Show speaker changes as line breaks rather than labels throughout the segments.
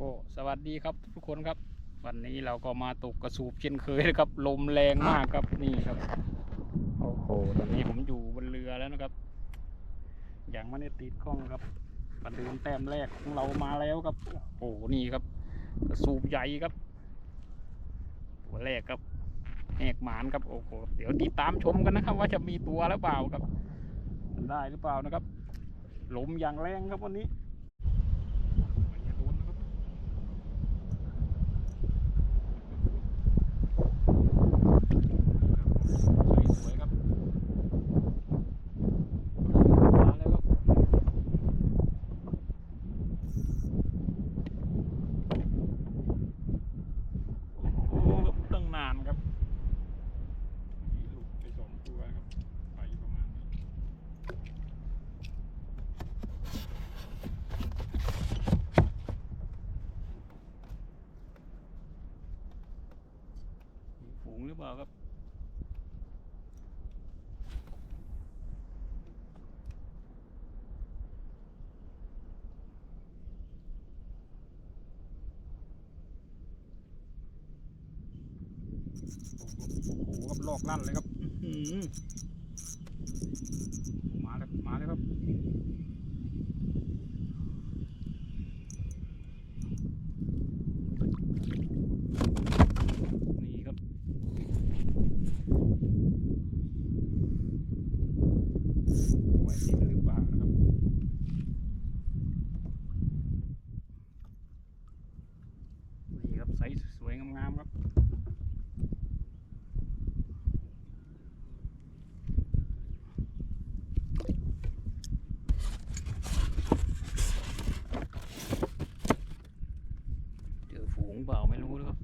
ก็สวัสดีครับทุกคนครับ วันนี้เราก็มาตกกระสูบเช่นเคยนะครับ ลมแรงมากครับนี่ครับโอ้โหตอนนี้ผมอยู่บนเรือแล้วนะครับ อยังไม่ได้ติดข้องครับประเดิมแต้มแรกของเรามาแล้วครับ โอ้โหนี่ครับ กระสูบใหญ่ครับ ตัวแรกครับแหกหมานครับโอ้โหเดี๋ยวติดตามชมกันนะครับ ว่าจะมีตัวหรือเปล่าครับ ได้หรือเปล่านะครับลมอย่างแรงครับวันนี้เหมือนจะโดนนะครับสวยๆครับมาแล้วครับโอ้ครับตั้งนานครับนี่หลุดไปสองตัวครับไปประมาณนี้ มีฝูงหรือเปล่าครับ โอ้โหครับ ลอกลั่นเลยครับอื้อหือมาแล้วมาแล้วครับ นี่ครับ ไว้ติดหรือเปล่านะครับ นี่ครับไซส์สวยงามๆครับ เจอฝูงเปล่าไม่รู้นะครับ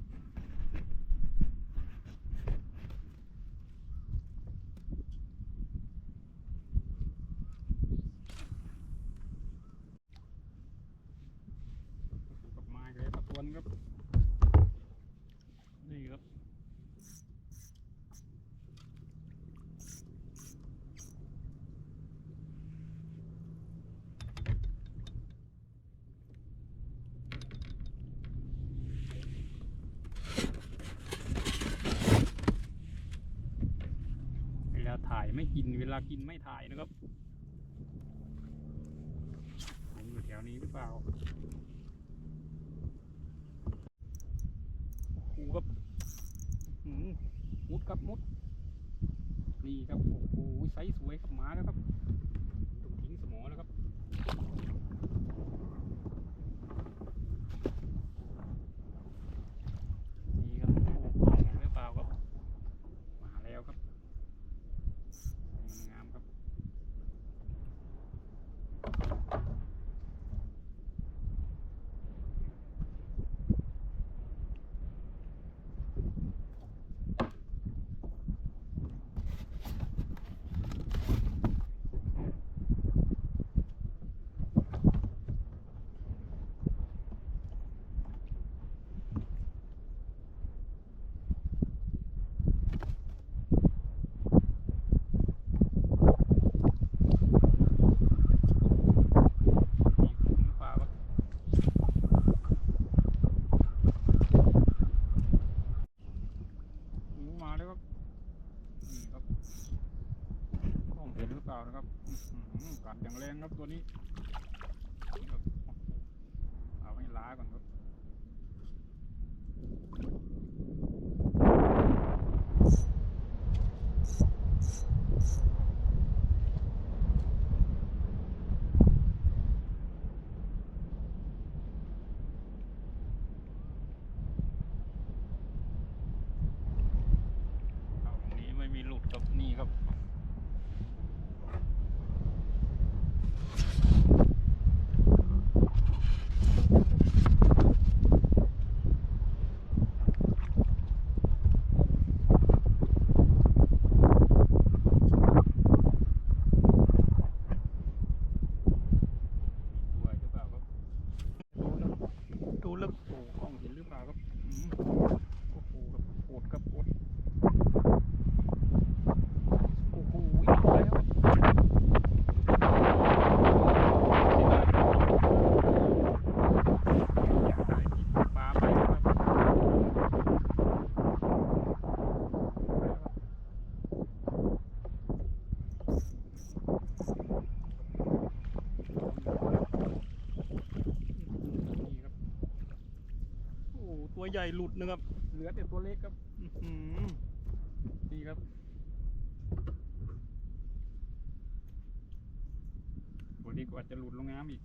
กับไม้เลยตะวัน ครับ นี่ครับ เวลาถ่ายไม่กิน เวลากินไม่ถ่ายนะครับ ผมอยู่แถวนี้หรือเปล่า โอ้โหครับหืมมุด ครับมุด นี่ครับโอ้โหไซส์สวยครับหมาแล้วครับต้องทิ้งสมอแล้วครับ ใหญ่หลุดนะครับ เหลือแต่ตัวเล็กครับดีครับ วันนี้ก็อาจจะหลุดลงน้ำอีก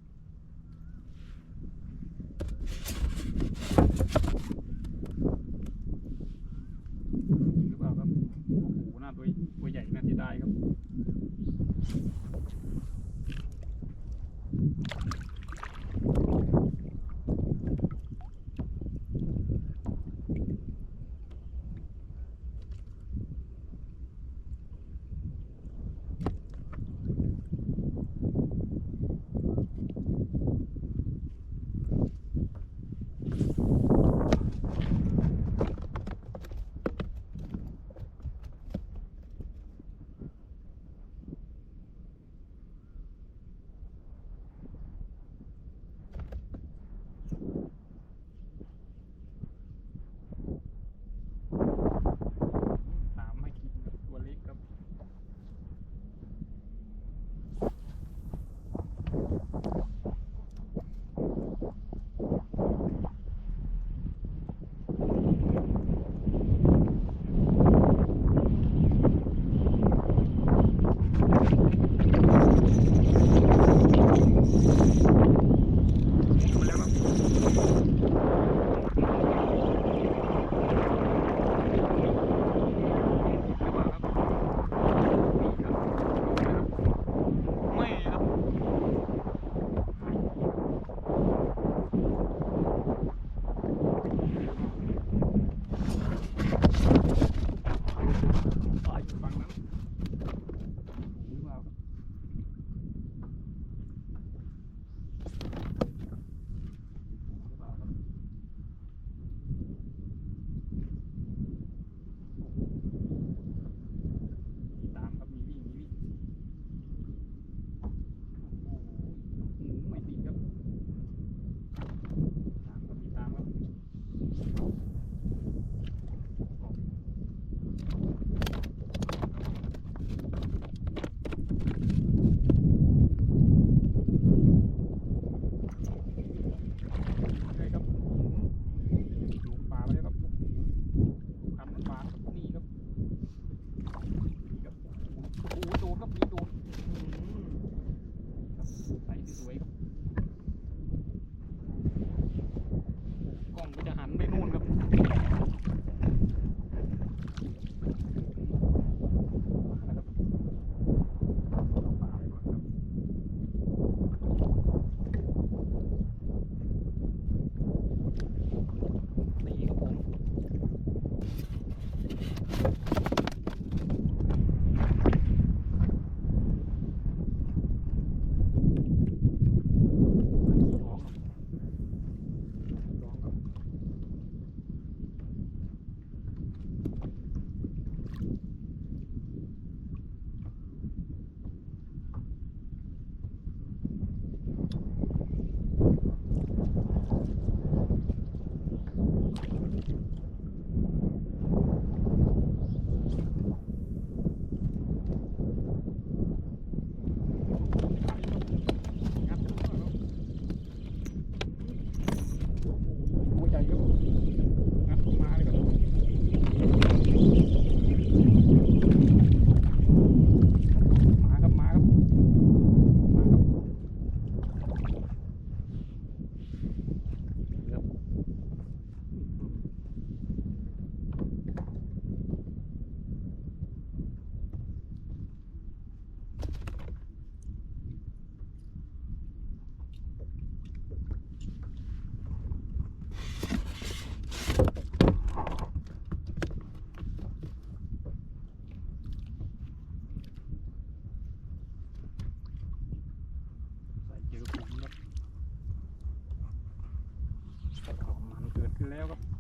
แล้วครับ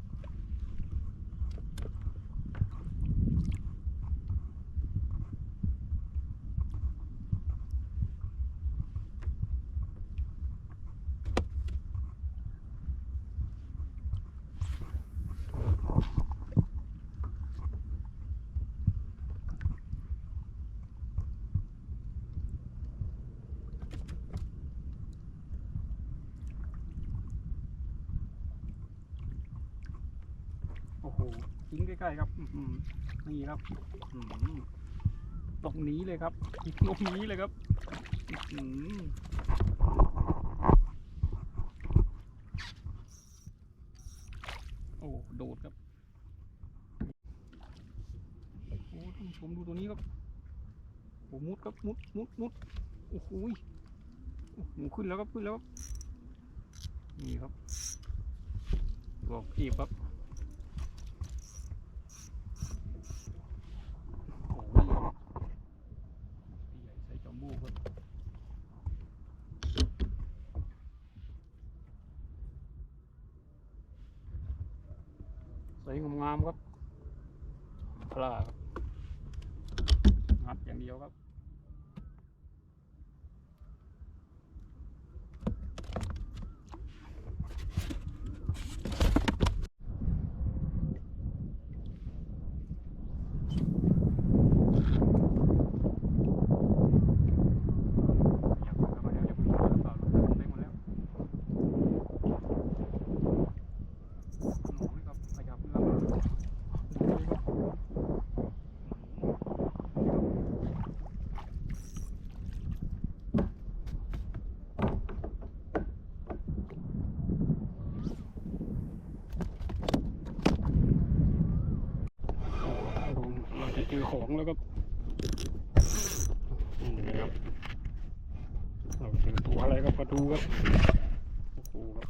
ทิ้งใกล้ๆครับนี่ครับอื้อหือตรงนี้เลยครับตรงนี้เลยครับอื้อหือโอ้โดดครับโอ้ท่านผู้ชมดูตัวนี้ครับโอ้มุดครับมุดมุดมุดโอ้โหยโอ้โหขึ้นแล้วครับขึ้นแล้วครับนี่ครับตัวกีบครับ โอ้โหนี่ครับพี่ใหญ่ใส่จอมบูครับใส่งามๆครับ พลาครับงัดอย่างเดียวครับ อยากเข้ามาแล้วอยากเข้ามาแล้วเปล่าลงไปหมดแล้วหนูนี่ครับขยับเรือมาดูดิครับโอ้โหเราจะเจอของ แล้วครับนี่นะครับเราเจอตัวอะไรครับมาดูครับโอ้โหครับ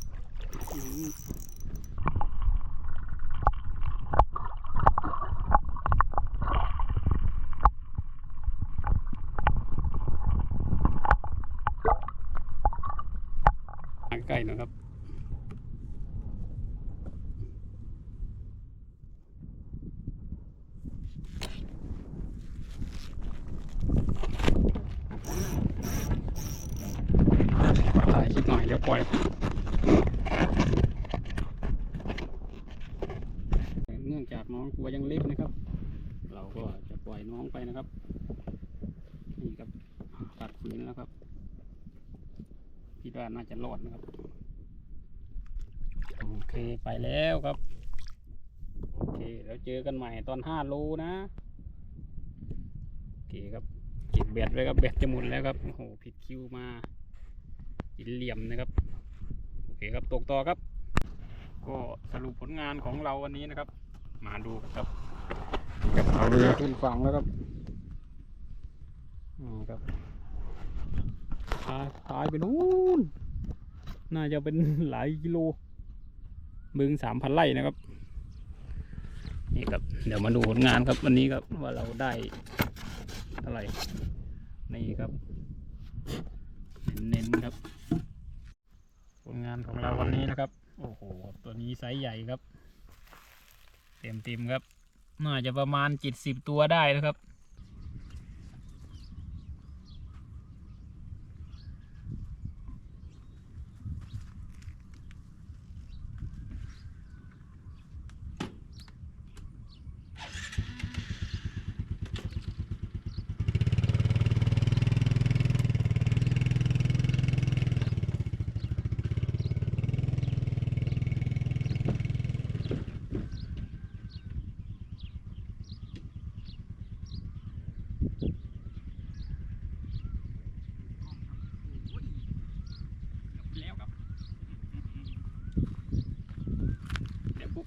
อืมใกล้ๆนะครับ ถ่ายคลิ่อยเนื่องจากน้องตัวยังเล็กนะครับ เราก็จะปล่อยน้องไปนะครับ นี่ครับตัดฝืนแล้วครับคิดว่าน่าจะรอดนะครับ โอเคไปแล้วครับ โอเคแล้วเจอกันใหม่ตอนห้าโลนะ โอเคครับเก็บเบ็ดไว้ครับเบ็ดจะหมดแล้วครับ โอ้โหผิดคิวมา หินเหลี่ยมนะครับ โอเคครับตกต่อครับ ก็สรุปผลงานของเราวันนี้นะครับ มาดูครับเอาเรือขึ้นฝั่งแล้วครับนี่ครับพายพายไปนู้นน่าจะเป็นหลายกิโลบึงสามพันไร่นะครับ นี่ครับ เดี๋ยวมาดูผลงานครับวันนี้ครับว่าเราได้อะไรนี่ครับ เน้นๆครับ ผลงาน ของเราวันนี้นะครับ โอ้โห ตัวนี้ไซส์ใหญ่ครับ เต็มเต็มๆครับ น่าจะประมาณเจ็ดสิบตัวได้นะครับ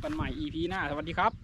กันใหม่ EP หน้า สวัสดีครับ